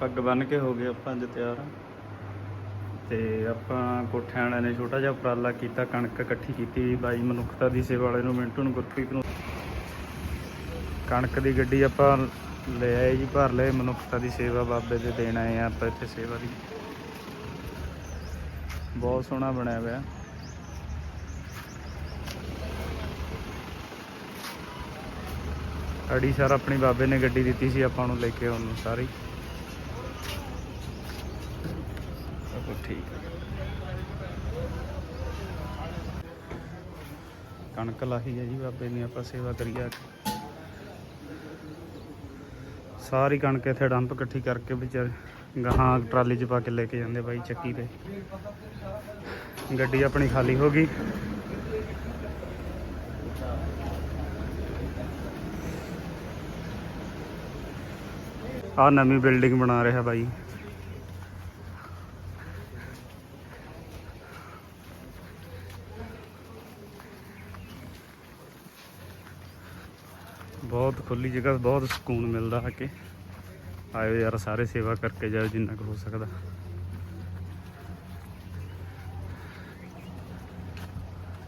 ਪੱਗ ਬੰਨ ਕੇ ਹੋ ਗਏ ਆਪਾਂ ਅੱਜ ਤਿਆਰ। ਤੇ ਆਪਾਂ ਕੋਠਿਆਂ ਵਾਲਿਆਂ ਨੇ ਛੋਟਾ ਜਿਹਾ ਉਪਰਾਲਾ ਕੀਤਾ, ਕਣਕ ਇਕੱਠੀ ਕੀਤੀ। ਬਾਈ ਮਨੁੱਖਤਾ ਦੀ ਸੇਵਾ ਵਾਲੇ ਨੂੰ ਮਿੰਟੂ ਨੂੰ ਗੁਰਪ੍ਰੀਤ ਨੂੰ। ਕਣਕ ਦੀ ਗੱਡੀ ਆਪਾਂ ਲੈ ਆਏ ਜੀ, ਭਰ ਲਏ। ਮਨੁੱਖਤਾ ਦੀ ਸੇਵਾ ਬਾਬੇ ਦੇ ਦੇਣ ਆਏ ਆ ਆਪਾਂ ਇੱਥੇ ਸੇਵਾ ਦੀ। ਬਹੁਤ ਸੋਹਣਾ ਬਣਿਆ ਹੋਇਆ। ਅੜੀ ਸਰ ਆਪਣੀ ਬਾਬੇ ਨੇ ਗੱਡੀ ਦਿੱਤੀ ਸੀ, ਆਪਾਂ ਨੂੰ ਲੈ ਕੇ ਉਹਨੂੰ ਸਾਰੀ। ਸਭ ਠੀਕ ਹੈ। ਕਣਕ ਲਾਹੀ ਹੈ ਜੀ ਬਾਬੇ ਨੇ ਆਪਾਂ ਸੇਵਾ ਕਰੀ ਆ ਸਾਰੀ ਕਣਕ ਇੱਥੇ ਡੰਪ ਇਕੱਠੀ ਕਰਕੇ ਵਿਚਾਰ ਗਾਹਾਂ ਟਰਾਲੀ 'ਚ ਪਾ ਕੇ ਲੈ ਕੇ ਜਾਂਦੇ ਬਾਈ ਚੱਕੀ ਤੇ। ਗੱਡੀ ਆਪਣੀ ਖਾਲੀ ਹੋ ਗਈ। ਆ ਨਵੀਂ ਬਿਲਡਿੰਗ ਬਣਾ ਰਿਹਾ ਬਾਈ। ਬਹੁਤ ਖੁੱਲੀ ਜਗ੍ਹਾ, ਬਹੁਤ ਸਕੂਨ ਮਿਲਦਾ ਆ ਕੇ। ਆਇਓ ਯਾਰ, ਸਾਰੇ ਸੇਵਾ ਕਰਕੇ ਜਾਓ ਜਿੰਨਾ ਕੁ ਹੋ ਸਕਦਾ।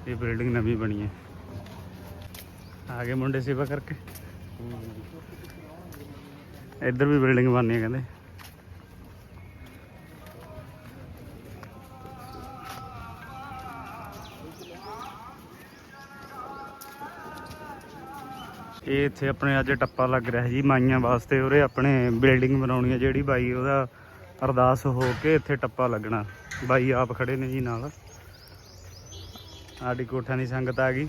ਇਹ ਬਿਲਡਿੰਗ ਨਵੀਂ ਬਣੀ ਹੈ। ਆ ਗਏ ਮੁੰਡੇ ਸੇਵਾ ਕਰਕੇ। ਇੱਧਰ ਵੀ ਬਿਲਡਿੰਗ ਬਣਨੀ ਹੈ ਕਹਿੰਦੇ। ਇਹ ਇੱਥੇ ਆਪਣੇ ਅੱਜ ਟੱਪਾ ਲੱਗ ਰਿਹਾ ਜੀ ਮਾਈਆਂ ਵਾਸਤੇ, ਉਰੇ ਆਪਣੇ ਬਿਲਡਿੰਗ ਬਣਾਉਣੀ ਹੈ ਜਿਹੜੀ ਬਾਈ ਉਹਦਾ ਅਰਦਾਸ ਹੋ ਕੇ ਇੱਥੇ ਟੱਪਾ ਲੱਗਣਾ। ਬਾਈ ਆਪ ਖੜੇ ਨੇ ਜੀ ਨਾਲ। ਆਡੀ ਕੋਠਾਂ ਦੀ ਸੰਗਤ ਆ ਗਈ।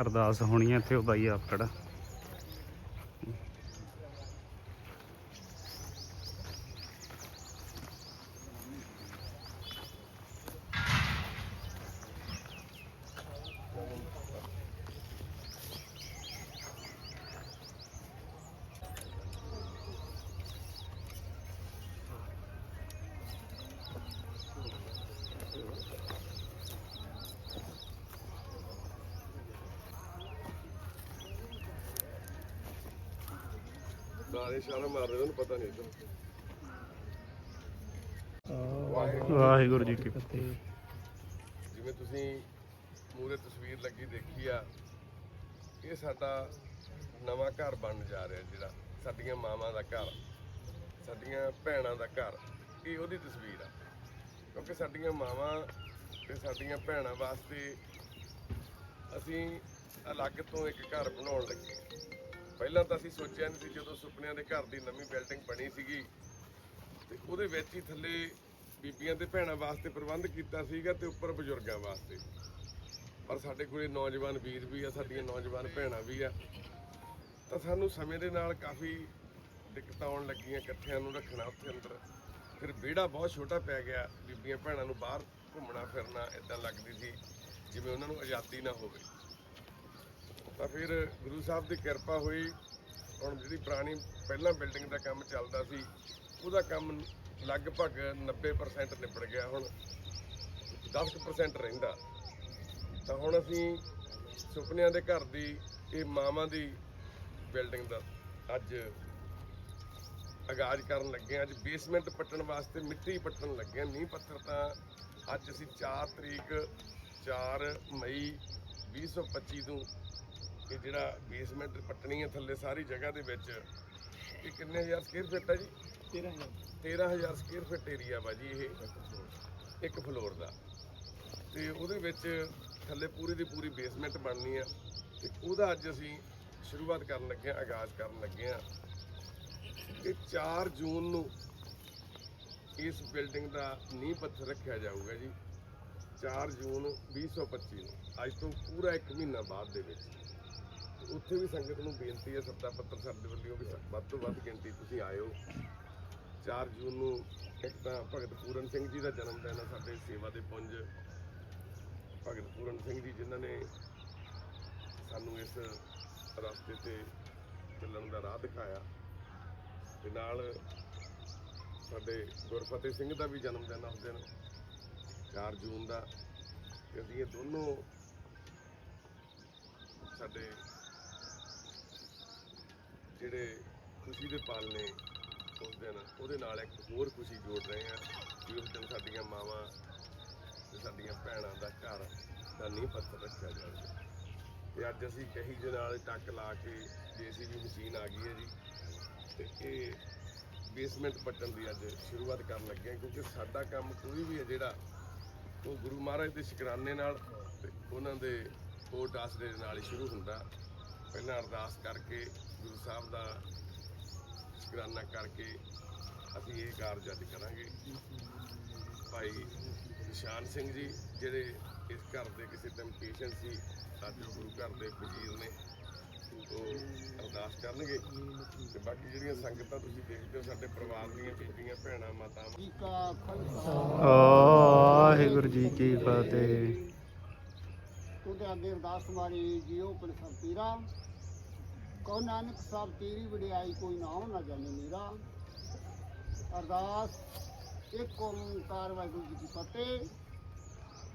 ਅਰਦਾਸ ਹੋਣੀ ਹੈ ਇੱਥੇ, ਉਹ ਬਾਈ ਆਪ ਖੜਾ। ਸਾਰੇ ਇਸ਼ਾਰਾ ਮਾਰ ਰਹੇ ਉਹਨੂੰ ਪਤਾ ਨਹੀਂ ਇੱਧਰ। ਵਾਹਿਗੁਰੂ ਜੀ ਕੀ ਫਤਿਹ। ਜਿਵੇਂ ਤੁਸੀਂ ਮੂਰੇ ਤਸਵੀਰ ਲੱਗੀ ਦੇਖੀ ਆ ਇਹ ਸਾਡਾ ਨਵਾਂ ਘਰ ਬਣਨ ਜਾ ਰਿਹਾ ਜਿਹੜਾ ਸਾਡੀਆਂ ਮਾਵਾਂ ਦਾ ਘਰ ਸਾਡੀਆਂ ਭੈਣਾਂ ਦਾ ਘਰ ਇਹ ਉਹਦੀ ਤਸਵੀਰ ਆ। ਕਿਉਂਕਿ ਸਾਡੀਆਂ ਮਾਵਾਂ ਤੇ ਸਾਡੀਆਂ ਭੈਣਾਂ ਵਾਸਤੇ ਅਸੀਂ ਅਲੱਗ ਤੋਂ ਇੱਕ ਘਰ ਬਣਾਉਣ ਲੱਗੇ। ਪਹਿਲਾਂ ਤਾਂ ਅਸੀਂ ਸੋਚਿਆ ਨਹੀਂ ਸੀ ਜਦੋਂ ਸੁਪਨਿਆਂ ਦੇ ਘਰ ਦੀ ਨਵੀਂ ਬਿਲਡਿੰਗ ਬਣੀ ਸੀਗੀ ਤੇ ਉਹਦੇ ਵਿੱਚ ਹੀ ਥੱਲੇ ਬੀਬੀਆਂ ਤੇ ਭੈਣਾਂ ਵਾਸਤੇ ਪ੍ਰਬੰਧ ਕੀਤਾ ਸੀਗਾ ਤੇ ਉੱਪਰ ਬਜ਼ੁਰਗਾਂ ਵਾਸਤੇ। ਪਰ ਸਾਡੇ ਕੋਲੇ ਨੌਜਵਾਨ ਵੀਰ ਵੀ ਆ, ਸਾਡੀਆਂ ਨੌਜਵਾਨ ਭੈਣਾਂ ਵੀ ਆ। ਤਾਂ ਸਾਨੂੰ ਸਮੇਂ ਦੇ ਨਾਲ ਕਾਫੀ ਦਿੱਕਤਾਂ ਆਉਣ ਲੱਗੀਆਂ ਇਕੱਠਿਆਂ ਨੂੰ ਰੱਖਣਾ ਉੱਥੇ ਅੰਦਰ। ਫਿਰ ਵਿਹੜਾ ਬਹੁਤ ਛੋਟਾ ਪੈ ਗਿਆ, ਬੀਬੀਆਂ ਭੈਣਾਂ ਨੂੰ ਬਾਹਰ ਘੁੰਮਣਾ ਫਿਰਨਾ ਇਦਾਂ ਲੱਗਦੀ ਸੀ, ਜਿਵੇਂ ਉਹਨਾਂ ਨੂੰ ਆਜ਼ਾਦੀ ਨਾ ਹੋਵੇ। ਤਾਂ ਫਿਰ ਗੁਰੂ ਸਾਹਿਬ ਦੀ ਕਿਰਪਾ ਹੋਈ। ਹੁਣ ਜਿਹੜੀ ਪੁਰਾਣੀ ਪਹਿਲਾਂ ਬਿਲਡਿੰਗ ਦਾ ਕੰਮ ਚੱਲਦਾ ਸੀ, ਉਹਦਾ ਕੰਮ ਲਗਭਗ 90% ਨਿਬੜ ਗਿਆ ਹੁਣ। 10% ਰਹਿੰਦਾ। ਤਾਂ ਹੁਣ ਅਸੀਂ ਸੁਪਨਿਆਂ ਦੇ ਘਰ ਦੀ, ਇਹ ਮਾਵਾਂ ਦੀ ਬਿਲਡਿੰਗ ਦਾ ਅੱਜ ਆਗਾਜ਼ ਕਰਨ ਲੱਗੇ ਹਾਂ। ਅੱਜ ਬੇਸਮੈਂਟ ਪੱਟਣ ਵਾਸਤੇ ਮਿੱਟੀ ਪੱਟਣ ਲੱਗੇ ਹਾਂ। ਨੀਂਹ ਪੱਥਰ ਤਾਂ ਅੱਜ ਅਸੀਂ 4 ਤਰੀਕ 4 ਮਈ 2025 ਨੂੰ ਇਹ ਜਿਹੜਾ ਬੇਸਮੈਂਟ ਪੱਟਣੀ ਹੈ ਥੱਲੇ ਸਾਰੀ ਜਗ੍ਹਾ ਦੇ ਵਿੱਚ, ਇਹ ਕਿੰਨੇ ਹਜ਼ਾਰ ਸਕੁਅਰ ਫੁੱਟ ਹੈ ਜੀ? 13000 ਸਕੁਅਰ ਫੁੱਟ ਏਰੀਆ ਵਾ ਜੀ ਇਹ। ਇੱਕ ਫਲੋਰ ਦਾ। ਤੇ ਉਹਦੇ ਵਿੱਚ ਥੱਲੇ ਪੂਰੀ ਦੀ ਪੂਰੀ ਬੇਸਮੈਂਟ ਬਣਨੀ ਆ। ਤੇ ਉਹਦਾ ਅੱਜ ਅਸੀਂ ਸ਼ੁਰੂਆਤ ਕਰਨ ਲੱਗੇ ਆ ਆਗਾਜ਼ ਕਰਨ ਲੱਗੇ ਆ ਕਿ 4 ਜੂਨ ਨੂੰ ਇਸ ਬਿਲਡਿੰਗ ਦਾ ਨੀਂਹ ਪੱਥਰ ਰੱਖਿਆ ਜਾਊਗਾ ਜੀ। 4 ਜੂਨ 2025 ਨੂੰ। ਅੱਜ ਤੋਂ ਪੂਰਾ 1 ਮਹੀਨਾ ਬਾਅਦ ਦੇ ਵਿੱਚ। ਉੱਥੇ ਵੀ ਸੰਗਤ ਨੂੰ ਬੇਨਤੀ ਹੈ, ਸੱਤਾ ਪੱਤਰ ਸਾਹਿਬ ਦੇ ਵੱਲੋਂ ਵੀ ਵੱਧ ਤੋਂ ਵੱਧ ਗਿਣਤੀ ਤੁਸੀਂ ਆਇਓ। 4 ਜੂਨ ਨੂੰ ਇੱਕ ਤਾਂ ਭਗਤ ਪੂਰਨ ਸਿੰਘ ਜੀ ਦਾ ਜਨਮ ਦਿਨ ਹੈ ਸਾਡੇ ਸੇਵਾ ਦੇ ਪੁੰਜ। ਭਗਤ ਪੂਰਨ ਸਿੰਘ ਜੀ ਜਿਨ੍ਹਾਂ ਨੇ ਸਾਨੂੰ ਇਸ ਰਸਤੇ ਤੇ ਚੱਲਣ ਦਾ ਰਾਹ ਦਿਖਾਇਆ। ਤੇ ਨਾਲ ਸਾਡੇ ਗੁਰਫਤਿਹ ਸਿੰਘ ਦਾ ਵੀ ਜਨਮ ਦਿਨ ਉਸ ਦਿਨ 4 ਜੂਨ ਦਾ। ਅਸੀਂ ਇਹ ਦੋਨੋਂ ਸਾਡੇ ਜਿਹੜੇ ਖੁਸ਼ੀ ਦੇ ਪਲ ਨੇ ਉਸ ਦਿਨ, ਉਹਦੇ ਨਾਲ ਇੱਕ ਹੋਰ ਖੁਸ਼ੀ ਜੋੜ ਰਹੇ ਆ ਕਿ ਉਸ ਦਿਨ ਸਾਡੀਆਂ ਮਾਵਾਂ ਤੇ ਸਾਡੀਆਂ ਭੈਣਾਂ ਦਾ ਘਰ ਦਾ ਨੀਂਹ ਪੱਥਰ ਰੱਖਿਆ ਜਾਵੇ। ਤੇ ਅੱਜ ਅਸੀਂ ਕਹੀ ਦੇ ਨਾਲ ਟੱਕ ਲਾ ਕੇ ਜੀਸੀਬੀ ਮਸ਼ੀਨ ਆ ਗਈ ਹੈ ਜੀ। ਤੇ ਇਹ ਬੇਸਮੈਂਟ ਪੱਟਣ ਦੀ ਅੱਜ ਸ਼ੁਰੂਆਤ ਕਰਨ ਲੱਗੇ ਹਾਂ, ਕਿਉਂਕਿ ਸਾਡਾ ਕੰਮ ਕੋਈ ਵੀ ਹੈ ਜਿਹੜਾ, ਉਹ ਗੁਰੂ ਮਹਾਰਾਜ ਦੇ ਸ਼ੁਕਰਾਨੇ ਨਾਲ ਤੇ ਉਹਨਾਂ ਦੇ ਕੋਟ ਆਸਰੇ ਦੇ ਨਾਲ ਹੀ ਸ਼ੁਰੂ ਹੁੰਦਾ। ਪਹਿਲਾਂ ਅਰਦਾਸ ਕਰਕੇ ਗੁਰੂ ਸਾਹਿਬ ਦਾ ਸ਼ੁਕਰਾਨਾ ਕਰਕੇ ਅਸੀਂ ਇਹ ਕਾਰਜ ਅੱਜ ਕਰਾਂਗੇ। ਭਾਈ ਨਿਸ਼ਾਨ ਸਿੰਘ ਜੀ ਜਿਹੜੇ ਇਸ ਘਰ ਦੇ ਕਿਸੇ ਟੈਂਪਟੇਸ਼ਨ ਸੀ ਅੱਜ ਉਹ ਗੁਰੂ ਘਰ ਦੇ ਵਜ਼ੀਰ ਨੇ ਉਹ ਅਰਦਾਸ ਕਰਨਗੇ। ਤੇ ਬਾਕੀ ਜਿਹੜੀਆਂ ਸੰਗਤਾਂ ਤੁਸੀਂ ਦੇਖਦੇ ਹੋ ਸਾਡੇ ਪਰਿਵਾਰ ਦੀਆਂ ਬੀਬੀਆਂ ਭੈਣਾਂ ਮਾਤਾਵਾਂ। ਵਾਹਿਗੁਰੂ ਜੀ ਕੀ ਫਤਿਹ। ਉਹਦੇ ਅੱਗੇ ਅਰਦਾਸ ਮਾਰੀ ਜੀਓ ਪਰ ਸਭ ਤੀਰਾ ਕੋ ਨਾਨਕ ਸਾਹਿਬ, ਤੇਰੀ ਵਡਿਆਈ ਕੋਈ ਨਾਮ ਨਾ ਜਾਣੇ ਮੇਰਾ। ਅਰਦਾਸ, ਇੱਕ ਓੰਕਾਰ ਵਾਹਿਗੁਰੂ ਜੀ ਕੀ ਫਤਿਹ।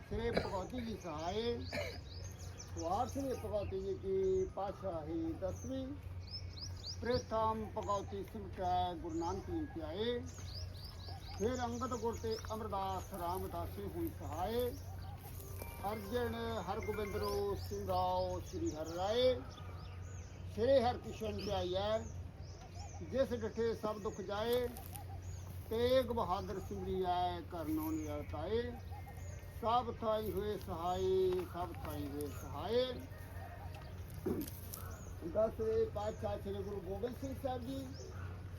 ਸ੍ਰੀ ਭਗਵਤੀ ਜੀ ਸਹਾਏ। ਸਵਾਰ ਸ੍ਰੀ ਭਗਵਤੀ ਜੀ ਕੀ ਪਾਤਸ਼ਾਹੀ ਦਸਵੀਂ। ਪ੍ਰਥਮ ਭਗਵਤੀ ਸਿਮਟੈ ਗੁਰੂ ਨਾਨਕ ਜੀ ਪਿਆਏ ਫਿਰ ਅੰਗਦ ਗੁਰ ਤੇ ਅਮਰਦਾਸ ਰਾਮਦਾਸੇ ਹੋਈ ਸਹਾਏ। ਅਰਜਨ ਹਰਗੋਬਿੰਦਰੋ ਸਿੰਘਾਓ ਸ੍ਰੀ ਹਰ ਰਾਏ। ਸ੍ਰੀ ਹਰਿਕ੍ਰਿਸ਼ਨ ਧਿਆਈਐ ਜਿਸ ਡਠੇ ਸਭ ਦੁਖ ਜਾਏ, ਤੇਗ ਬਹਾਦਰ ਸਿੰਘੀ ਆਏ ਕਰਨੋ ਨਿਰਤਾਏ ਸਭ ਥਾਈ ਹੋਏ ਸਹਾਈ, ਸਭ ਥਾਈ ਹੋਏ ਸਹਾਏ ਦਸਵੇਂ ਪਾਤਸ਼ਾਹ ਸ੍ਰੀ ਗੁਰੂ ਗੋਬਿੰਦ ਸਿੰਘ ਸਾਹਿਬ ਜੀ,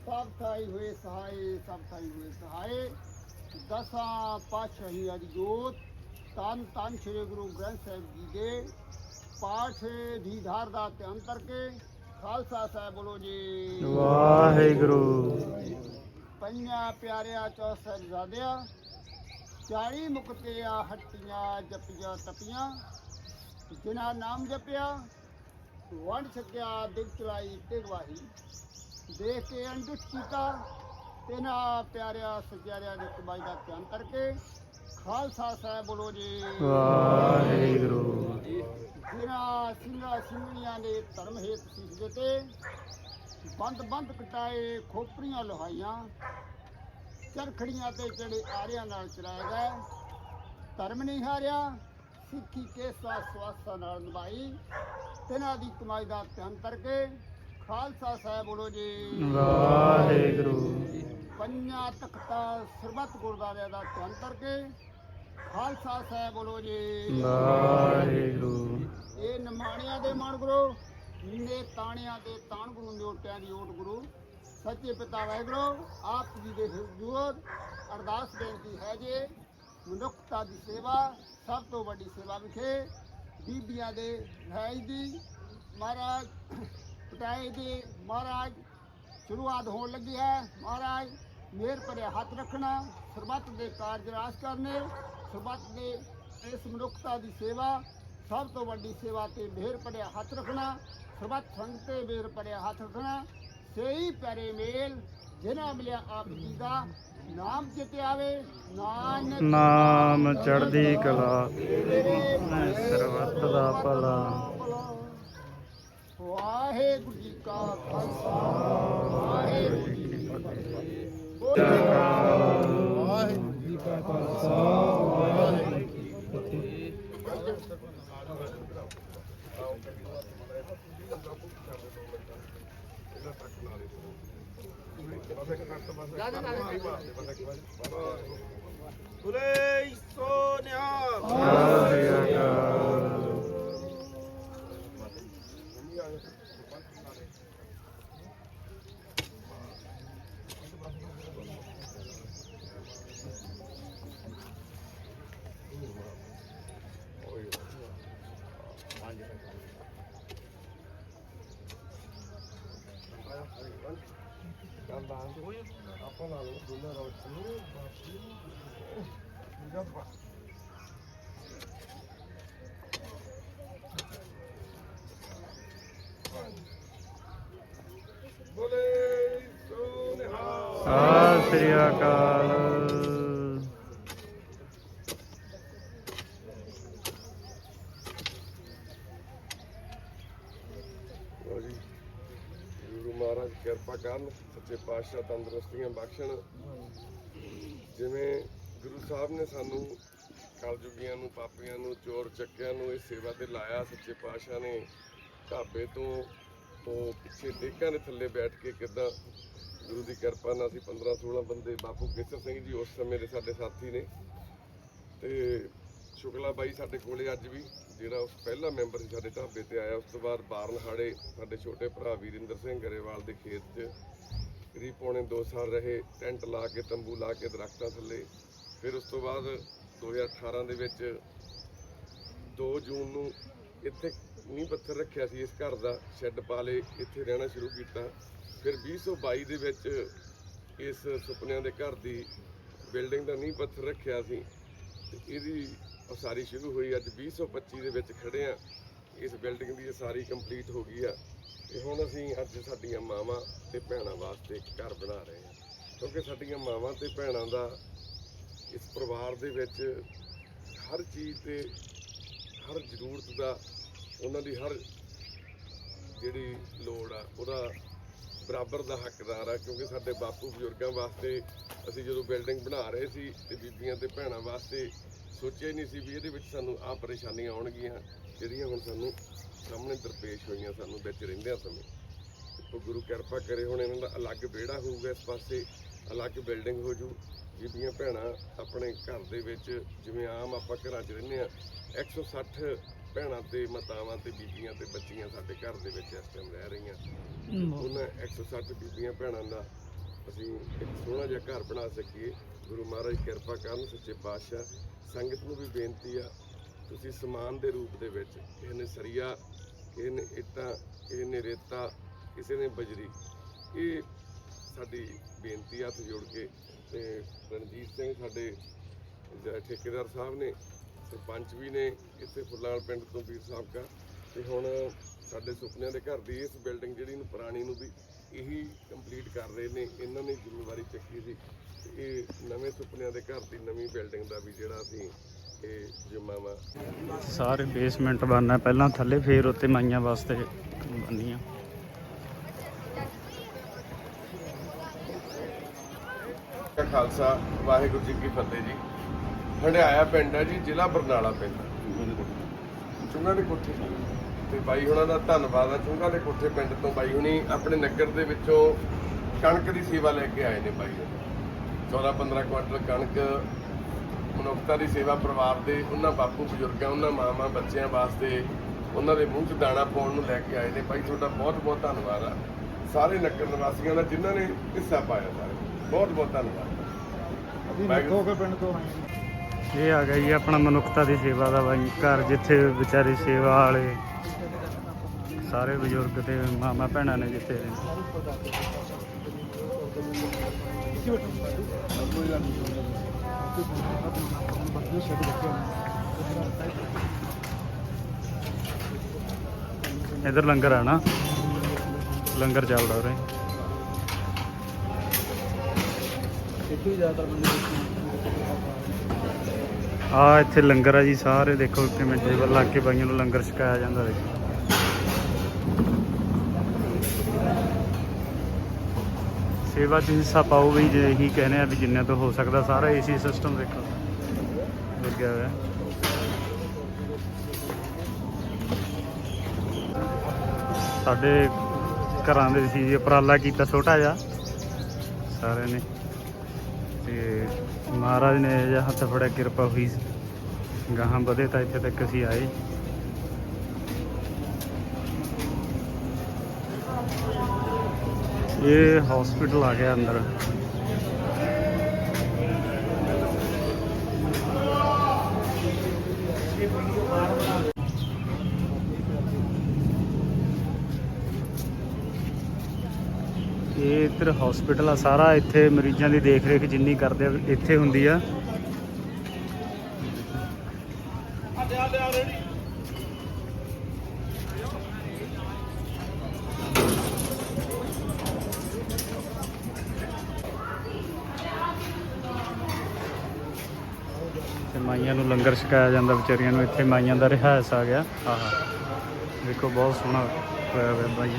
ਸਭ ਥਾਈ ਹੋਏ ਸਹਾਈ, ਸਭ ਥਾਈ ਹੋਏ ਸਹਾਏ ਦਸਾਂ ਪਾਤਸ਼ਾਹੀ ਅਜ ਜੋਤ ਤਨ ਤਨ ਸ੍ਰੀ ਗੁਰੂ ਗ੍ਰੰਥ ਸਾਹਿਬ ਜੀ ਦੇ ਪਾਠ ਦੀ ਧਾਰ ਦਾ ਧਿਆਨ ਕਰਕੇ ਖਾਲਸਾ ਸਾਹਿਬ ਬੋਲੋ ਜੀ। ਵਾਹਿਗੁਰੂ। ਪੰਜਾਂ ਪਿਆਰਿਆਂ ਚੌ ਸਾਹਿਬਜ਼ਾਦਿਆਂ ਚਾਲੀ ਮੁਕਤਿਆਂ ਹੱਟੀਆਂ ਜਪੀਆਂ ਤਪੀਆਂ ਜਿਨ੍ਹਾਂ ਨਾਮ ਜਪਿਆ ਵੰਡ ਸਕਿਆ ਦਿਲ ਚਲਾਈ ਤੇ ਗਵਾਹੀ। ਦੇਖ ਕੇ ਅੰਡਿਤ ਕੀਤਾ ਤੇਨਾ ਪਿਆਰਿਆਂ ਸਜਿਆਰਿਆਂ ਦੀ ਕਮਾਈ ਦਾ ਧਿਆਨ ਕਰਕੇ ਖਾਲਸਾ ਸਾਹਿਬ ਬੋਲੋ ਜੀ। ਵਾਹਿਗੁਰੂ। ਜਿਨ੍ਹਾਂ ਸਿੰਘਾਂ ਸਿੰਘਣੀਆਂ ਨੇ ਧਰਮ ਹੇਤ ਸੀਸ ਦਿੱਤੇ। ਬੰਦ ਬੰਦ ਕਟਾਏ ਖੋਪਰੀਆਂ ਲੋਹਾਈਆਂ। ਚਰਖੜੀਆਂ ਤੇ ਚੜੇ ਆਰਿਆਂ ਨਾਲ ਚਲਾਏ ਗਏ ਧਰਮ ਨਹੀਂ ਹਾਰਿਆ ਸਿੱਖੀ ਕੇਸਾ ਸਵਾਸਾਂ ਨਾਲ ਨਿਭਾਈ। ਤਿਨਾਂ ਦੀ ਕਮਾਈ ਦਾ ਧਿਆਨ ਕਰਕੇ ਖਾਲਸਾ ਸਾਹਿਬ ਬੋਲੋ ਜੀ। ਵਾਹਿਗੁਰੂ। ਪੰਜਾਂ ਤਖਤਾਂ ਸਰਬੱਤ ਗੁਰਦਾਰਿਆਂ ਦਾ ਧਿਆਨ ਕਰਕੇ ਖਾਲਸਾ ਸਾਹਿਬ ਬੋਲੋ ਜੀ। ਵਾਹਿਗੁਰੂ। ਇਹ ਨਿਮਾਣਿਆਂ ਦੇ ਮਨ ਗੁਰੂ ਨੇ ਤਾਣਿਆਂ ਦੇ ਤਾਣ ਗੁਰੂ ਨਿਓਟਿਆਂ ਦੀ ਓਟ ਗੁਰੂ। ਸੱਚੇ ਪਿਤਾ ਵਾਹਿਗੁਰੂ ਆਪ ਜੀ ਦੇ ਹਜ਼ੂਰ ਅਰਦਾਸ ਬੇਨਤੀ ਹੈ ਜੇ ਮਨੁੱਖਤਾ ਦੀ ਸੇਵਾ ਸਭ ਤੋਂ ਵੱਡੀ ਸੇਵਾ ਵਿਖੇ ਬੀਬੀਆਂ ਦੇ ਭਾਈ ਦੀ ਮਹਾਰਾਜ ਪਟਾਈ ਦੀ ਮਹਾਰਾਜ ਸ਼ੁਰੂਆਤ ਹੋਣ ਲੱਗੀ ਹੈ। ਮਹਾਰਾਜ ਮੇਰ ਭਰੇ ਹੱਥ ਰੱਖਣਾ ਸਰਬੱਤ ਦੇ ਕਾਰਜ ਰਾਸ ਕਰਨੇ ਸਰਬੱਤ ਦੇ ਇਸ ਮਨੁੱਖਤਾ ਦੀ ਸੇਵਾ ਸਭ ਤੋਂ ਵੱਡੀ ਸੇਵਾ ਤੇ ਮਿਹਰ ਭਰਿਆ ਹੱਥ ਰੱਖਣਾ ਸਰਬੱਤ ਸੰਗ ਤੇ ਮਿਹਰ ਭਰਿਆ ਹੱਥ ਰੱਖਣਾ ਸਹੀ ਪਿਆਰੇ ਮੇਲ ਜਿਨ੍ਹਾਂ ਮਿਲਿਆ ਆਪ ਜੀ ਦਾ ਨਾਮ ਚਿਤੇ ਆਵੇ ਨਾਨਕ ਨਾਮ ਚੜ੍ਹਦੀ ਕਲਾ। ਸਰਬੱਤ ਦਾ ਭਲਾ। ਵਾਹਿਗੁਰੂ ਜੀ ਕਾ ਖਾਲਸਾ। ਵਾਹਿਗੁਰੂ ਜੀ ਕੀ ਫਤਿਹ। ਵਾਹਿਗੁਰੂ ਜੀ ਕਾ ਖਾਲਸਾ ਵਾਹਿਗੁਰੂ ਜੀ ਕੀ ਫਤਿਹ ਬੁਲੇ ਸੋਨਿਆ ਸਤਿ ਸ੍ਰੀ ਅਕਾਲ ਆਪਾਂ ਲਾ ਲਓ ਦੋਨਾਂ ਰੋਟ ਨੂੰ ਜਦ ਪਾ ਬੋਲੇ ਸੋਨਿਹਾ ਸਤਿ ਸ੍ਰੀ ਅਕਾਲ ਲਓ ਜੀ ਗੁਰੂ ਮਹਾਰਾਜ ਕਿਰਪਾ ਕਰਨ ਸੱਚੇ ਪਾਤਸ਼ਾਹ ਤੰਦਰੁਸਤੀਆਂ ਬਖਸ਼ਣ। ਜਿਵੇਂ ਗੁਰੂ ਸਾਹਿਬ ਨੇ ਸਾਨੂੰ ਕਲਯੁਗੀਆਂ ਨੂੰ, ਪਾਪੀਆਂ ਨੂੰ, ਚੋਰ ਚੱਕਿਆਂ ਨੂੰ ਇਸ ਸੇਵਾ ਤੇ ਲਾਇਆ, ਸੱਚੇ ਪਾਤਸ਼ਾਹ ਨੇ ਢਾਬੇ ਤੋਂ ਉਹ ਪਿੱਛੇ ਡੇਕਾਂ ਦੇ ਥੱਲੇ ਬੈਠ ਕੇ ਕਿਦਾਂ ਗੁਰੂ ਦੀ ਕਿਰਪਾ ਨਾਲ ਅਸੀਂ 15 16 ਬੰਦੇ, ਬਾਪੂ ਕੇਸਰ ਸਿੰਘ ਜੀ ਉਸ ਸਮੇਂ ਦੇ ਸਾਡੇ ਸਾਥੀ ਨੇ। ਤੇ ਸ਼ੁਕਲਾ ਬਾਈ ਸਾਡੇ ਕੋਲੇ ਅੱਜ ਵੀ, ਜਿਹੜਾ ਉਸ ਪਹਿਲਾ ਮੈਂਬਰ ਸੀ ਸਾਡੇ ਢਾਬੇ ਤੇ ਆਇਆ, ਉਸ ਤੋਂ ਬਾਅਦ ਬਾਰਨਹਾੜੇ ਸਾਡੇ ਛੋਟੇ ਭਰਾ ਵੀਰਿੰਦਰ ਸਿੰਘ ਗਰੇਵਾਲ ਦੇ ਖੇਤ 'ਚ ਕਰੀਬ ਪੌਣੇ 2 ਸਾਲ ਰਹੇ ਟੈਂਟ ਲਾ ਕੇ, ਤੰਬੂ ਲਾ ਕੇ ਦਰਖਤਾਂ ਥੱਲੇ। ਫਿਰ ਉਸ ਤੋਂ ਬਾਅਦ 2018 ਦੇ ਵਿੱਚ 2 ਜੂਨ ਨੂੰ ਇੱਥੇ ਨੀਂਹ ਪੱਥਰ ਰੱਖਿਆ ਸੀ, ਇਸ ਘਰ ਦਾ ਸ਼ੈੱਡ ਪਾ ਲਏ, ਇੱਥੇ ਰਹਿਣਾ ਸ਼ੁਰੂ ਕੀਤਾ। ਫਿਰ 2022 ਦੇ ਵਿੱਚ ਇਸ ਸੁਪਨਿਆਂ ਦੇ ਘਰ ਦੀ ਬਿਲਡਿੰਗ ਦਾ ਨੀਂਹ ਪੱਥਰ ਰੱਖਿਆ ਸੀ। ਤੇ ਇਹਦੀ ਉਸਾਰੀ ਸ਼ੁਰੂ ਹੋਈ, ਅੱਜ 2025 ਦੇ ਵਿੱਚ ਖੜੇ ਆ ਇਸ ਬਿਲਡਿੰਗ ਦੀ ਉਸਾਰੀ ਕੰਪਲੀਟ ਹੋ ਗਈ ਆ। ਤੇ ਹੁਣ ਅਸੀਂ ਅੱਜ ਸਾਡੀਆਂ ਮਾਵਾਂ ਤੇ ਭੈਣਾਂ ਵਾਸਤੇ ਇੱਕ ਘਰ ਬਣਾ ਰਹੇ ਹਾਂ। ਕਿਉਂਕਿ ਸਾਡੀਆਂ ਮਾਵਾਂ ਤੇ ਭੈਣਾਂ ਦਾ ਇਸ ਪਰਿਵਾਰ ਦੇ ਵਿੱਚ ਹਰ ਚੀਜ਼ ਤੇ ਹਰ ਜ਼ਰੂਰਤ ਦਾ, ਉਹਨਾਂ ਦੀ ਹਰ ਜਿਹੜੀ ਲੋੜ ਆ, ਉਹਦਾ ਬਰਾਬਰ ਦਾ ਹੱਕਦਾਰ ਆ। ਕਿਉਂਕਿ ਸਾਡੇ ਬਾਪੂ ਬਜ਼ੁਰਗਾਂ ਵਾਸਤੇ ਅਸੀਂ ਜਦੋਂ ਬਿਲਡਿੰਗ ਬਣਾ ਰਹੇ ਸੀ ਤੇ ਬੀਬੀਆਂ ਤੇ ਭੈਣਾਂ ਵਾਸਤੇ ਸੋਚਿਆ ਹੀ ਨਹੀਂ ਸੀ ਵੀ ਇਹਦੇ ਵਿੱਚ ਸਾਨੂੰ ਆਹ ਪਰੇਸ਼ਾਨੀਆਂ ਆਉਣਗੀਆਂ, ਜਿਹੜੀਆਂ ਹੁਣ ਸਾਨੂੰ ਸਾਹਮਣੇ ਦਰਪੇਸ਼ ਹੋਈਆਂ ਸਾਨੂੰ ਵਿੱਚ ਰਹਿੰਦਿਆਂ ਸਮੇਂ। ਤੇ ਗੁਰੂ ਕਿਰਪਾ ਕਰੇ ਹੁਣ ਇਹਨਾਂ ਦਾ ਅਲੱਗ ਵਿਹੜਾ ਹੋਊਗਾ ਇਸ ਪਾਸੇ ਅਲੱਗ ਬਿਲਡਿੰਗ ਹੋ ਜੂ ਬੀਬੀਆਂ ਭੈਣਾਂ ਆਪਣੇ ਘਰ ਦੇ ਵਿੱਚ ਜਿਵੇਂ ਆਮ ਆਪਾਂ ਘਰਾਂ 'ਚ ਰਹਿੰਦੇ ਆ 160 ਭੈਣਾਂ ਤੇ ਮਾਤਾਵਾਂ ਤੇ ਬੀਬੀਆਂ ਤੇ ਬੱਚੀਆਂ ਸਾਡੇ ਘਰ ਦੇ ਵਿੱਚ ਇਸ ਟਾਈਮ ਰਹਿ ਰਹੀਆਂ। ਉਹਨਾਂ 160 ਬੀਬੀਆਂ ਭੈਣਾਂ ਦਾ ਅਸੀਂ ਇੱਕ ਸੋਹਣਾ ਜਿਹਾ ਘਰ ਬਣਾ ਸਕੀਏ। ਗੁਰੂ ਮਹਾਰਾਜ ਕਿਰਪਾ ਕਰਨ ਸੱਚੇ ਪਾਤਸ਼ਾਹ ਸੰਗਤ ਨੂੰ ਵੀ ਬੇਨਤੀ ਆ ਤੁਸੀਂ ਸਮਾਨ ਦੇ ਰੂਪ ਦੇ ਵਿੱਚ ਕਿਸੇ ਨੇ ਸਰੀਆ ਕਿਸੇ ਨੇ ਇੱਟਾਂ, ਕਿਸੇ ਨੇ ਰੇਤਾ, ਕਿਸੇ ਨੇ ਬਜਰੀ। ਇਹ ਸਾਡੀ ਬੇਨਤੀ ਹੱਥ ਜੋੜ ਕੇ ਤੇ ਰਣਜੀਤ ਸਿੰਘ ਸਾਡੇ ਠੇਕੇਦਾਰ ਸਾਹਿਬ ਨੇ, ਸਰਪੰਚ ਵੀ ਨੇ ਇੱਥੇ ਫੁੱਲਾਲ ਪਿੰਡ ਤੋਂ ਵੀਰ ਸਾਹਿਬ ਕਾ ਤੇ ਹੁਣ ਸਾਡੇ ਸੁਪਨਿਆਂ ਦੇ ਘਰ ਦੀ ਇਸ ਬਿਲਡਿੰਗ ਜਿਹੜੀ ਨੂੰ ਪੁਰਾਣੀ ਨੂੰ ਵੀ ਇਹੀ ਕੰਪਲੀਟ ਕਰ ਰਹੇ ਨੇ, ਇਹਨਾਂ ਨੇ ਜ਼ਿੰਮੇਵਾਰੀ ਚੱਕੀ ਸੀ। ਤੇ ਇਹ ਨਵੇਂ ਸੁਪਨਿਆਂ ਦੇ ਘਰ ਦੀ ਨਵੀਂ ਬਿਲਡਿੰਗ ਦਾ ਵੀ ਜਿਹੜਾ ਅਸੀਂ ਇਹ ਜਿੰਮਾਵਾ ਸਾਰੇ ਬੇਸਮੈਂਟ ਬਣਨਾ ਪਹਿਲਾਂ ਥੱਲੇ ਫੇਰ ਉੱਤੇ ਮਾਈਆਂ ਵਾਸਤੇ ਬਣਨੀਆਂ। ਖਾਲਸਾ ਵਾਹਿਗੁਰੂ ਜੀ ਕੀ ਫਤਿਹ ਜੀ। ਹੰਡਿਆਇਆ ਪਿੰਡ ਹੈ ਜੀ ਜ਼ਿਲ੍ਹਾ ਬਰਨਾਲਾ ਪਿੰਡ। ਚੁੰਗਾ ਦੇ ਕੋਠੇ ਤੇ। ਬਾਈ ਹੁਣਾਂ ਦਾ ਧੰਨਵਾਦ ਆ ਚੁੰਗਾ ਦੇ ਕੋਠੇ ਪਿੰਡ ਤੋਂ ਬਾਈ ਹੁਣੀ ਆਪਣੇ ਨਗਰ ਦੇ ਵਿੱਚੋਂ ਕਣਕ ਦੀ ਸੇਵਾ ਲੈ ਕੇ ਆਏ ਨੇ ਬਾਈ। ਹੁਣੀ 14 15 ਕੁਇੰਟਲ ਕਣਕ ਮਨੁੱਖਤਾ ਦੀ ਸੇਵਾ ਪਰਿਵਾਰ ਦੇ ਉਹਨਾਂ ਬਾਪੂ ਬਜ਼ੁਰਗਾਂ ਉਹਨਾਂ ਮਾਵਾਂ ਬੱਚਿਆਂ ਵਾਸਤੇ ਉਹਨਾਂ ਦੇ ਮੂੰਹ 'ਚ ਦਾਣਾ ਪਾਉਣ ਨੂੰ ਲੈ ਕੇ ਆਏ ਨੇ। ਬਾਈ ਤੁਹਾਡਾ ਬਹੁਤ ਬਹੁਤ ਧੰਨਵਾਦ ਆ। ਸਾਰੇ ਨਗਰ ਨਿਵਾਸੀਆਂ ਦਾ ਜਿਨ੍ਹਾਂ ਨੇ ਹਿੱਸਾ ਪਾਇਆ ਸਾਰੇ ਬਹੁਤ ਬਹੁਤ ਧੰਨਵਾਦ ਪਿੰਡ ਤੋਂ ਇਹ ਆ ਗਿਆ ਜੀ ਆਪਣਾ ਮਨੁੱਖਤਾ ਦੀ ਸੇਵਾ ਦਾ ਬਾਈ। ਘਰ ਜਿੱਥੇ ਵਿਚਾਰੇ ਸੇਵਾ ਵਾਲੇ ਸਾਰੇ ਬਜ਼ੁਰਗ ਤੇ ਮਾਮਾ ਭੈਣਾਂ ਨੇ ਜਿੱਥੇ ਇਧਰ ਲੰਗਰ ਆ ਨਾ। ਲੰਗਰ ਚੱਲਦਾ ਉਰੇ। ਆ ਇੱਥੇ ਲੰਗਰ ਆ ਜੀ ਸਾਰੇ ਦੇਖੋ ਕਿਵੇਂ ਟੇਬਲ ਲਾ ਕੇ ਬਾਈਆਂ ਨੂੰ ਲੰਗਰ ਛਕਾਇਆ ਜਾਂਦਾ ਦੇਖੋ ਸੇਵਾ 'ਚ ਹਿੱਸਾ ਪਾਓ ਵੀ ਜੇ ਇਹੀ ਕਹਿੰਦੇ ਆ ਵੀ ਜਿੰਨਾ ਤੋਂ ਹੋ ਸਕਦਾ ਸਾਰਾ ਏਸੀ ਸਿਸਟਮ ਦੇਖੋ। ਲੱਗਿਆ ਹੋਇਆ। ਸਾਡੇ ਘਰਾਂ ਦੇ ਸੀ ਜੀ ਉਪਰਾਲਾ ਕੀਤਾ ਛੋਟਾ ਜਿਹਾ। ਸਾਰਿਆਂ ਨੇ। ਤੇ ਮਹਾਰਾਜ ਨੇ ਇਹ ਹੱਥ ਫੜਿਆ, ਕਿਰਪਾ ਹੋਈ। ਗਾਹਾਂ ਵਧੇ ਤਾਂ ਇੱਥੇ ਤੱਕ ਅਸੀਂ ਆਏ। ਇਹ ਹਸਪੀਟਲ ਆ ਗਿਆ ਅੰਦਰ। ਇਹ ਇੱਧਰ ਹਸਪੀਟਲ ਆ, ਸਾਰਾ ਇੱਥੇ ਮਰੀਜ਼ਾਂ ਦੀ ਦੇਖ ਰੇਖ ਜਿੰਨੀ ਕਰਦੇ ਆ, ਇੱਥੇ ਹੁੰਦੀ ਆ। ਨੂੰ ਲੰਗਰ ਛਕਾਇਆ ਜਾਂਦਾ ਵਿਚਾਰੀਆਂ ਨੂੰ ਇੱਥੇ ਮਾਈਆਂ ਦਾ ਰਿਹਾਇਸ਼ ਆ ਗਿਆ। ਆਹਾ। ਦੇਖੋ ਬਹੁਤ ਸੋਹਣਾ ਹੋਇਆ ਹੋਇਆ ਬਾਈ।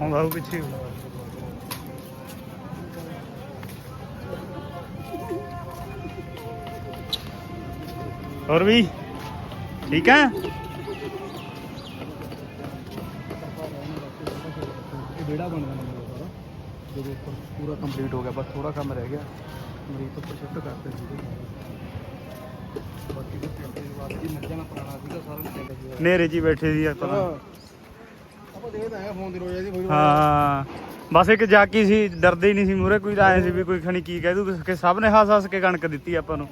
ਆਉਂਦਾ ਉਹ ਪਿੱਛੇ। ਹੋਰ ਵੀ? ਠੀਕ ਹੈ? ਇਹ ਵਿਹੜਾ ਬਣ ਜਾਣਾ ਮੇਰਾ ਸਾਰਾ ਜਦੋਂ ਉੱਪਰ ਪੂਰਾ ਕੰਪਲੀਟ ਹੋ ਗਿਆ ਬਸ ਥੋੜਾ ਕੰਮ ਰਹਿ ਗਿਆ। ਮਰੀਜ਼ ਤੋਂ ਉੱਪਰ ਸ਼ਿਫਟ ਕਰਤੇ ਸੀਗੇ ਬਾਕੀ ਦੇ ਪਿੰਡ ਦੇ ਬਾਅਦ ਜੀ ਮੱਝਾਂ ਨਾਲ ਪੁਰਾਣਾ ਸੀਗਾ ਸਾਰਾ ਪਿੰਡ ਸੀਗਾ ਨੇਰੇ 'ਚ ਹੀ ਬੈਠੇ ਸੀ ਆਪਾਂ ਤਾਂ। ਆਪਾਂ ਦੇਖਦਾ ਹੈ ਫੋਨ ਦੀ ਰੋਜ਼ ਦੀ ਕੋਈ ਹਾਂ। ਬਸ ਇੱਕ ਜਾਕੀ ਸੀ ਡਰਦੇ ਹੀ ਨਹੀਂ ਸੀ ਮੂਰੇ ਕੋਈ ਆਏ ਸੀ ਵੀ ਕੋਈ ਖਣੀ ਕੀ ਕਹਿ ਦੂ ਕਿ ਸਭ ਨੇ ਹੱਸ ਹੱਸ ਕੇ ਕਣਕ ਦਿੱਤੀ ਆਪਾਂ ਨੂੰ।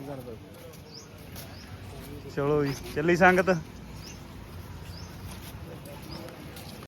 ਚਲੋ ਜੀ ਚੱਲੀ ਸੰਗਤ।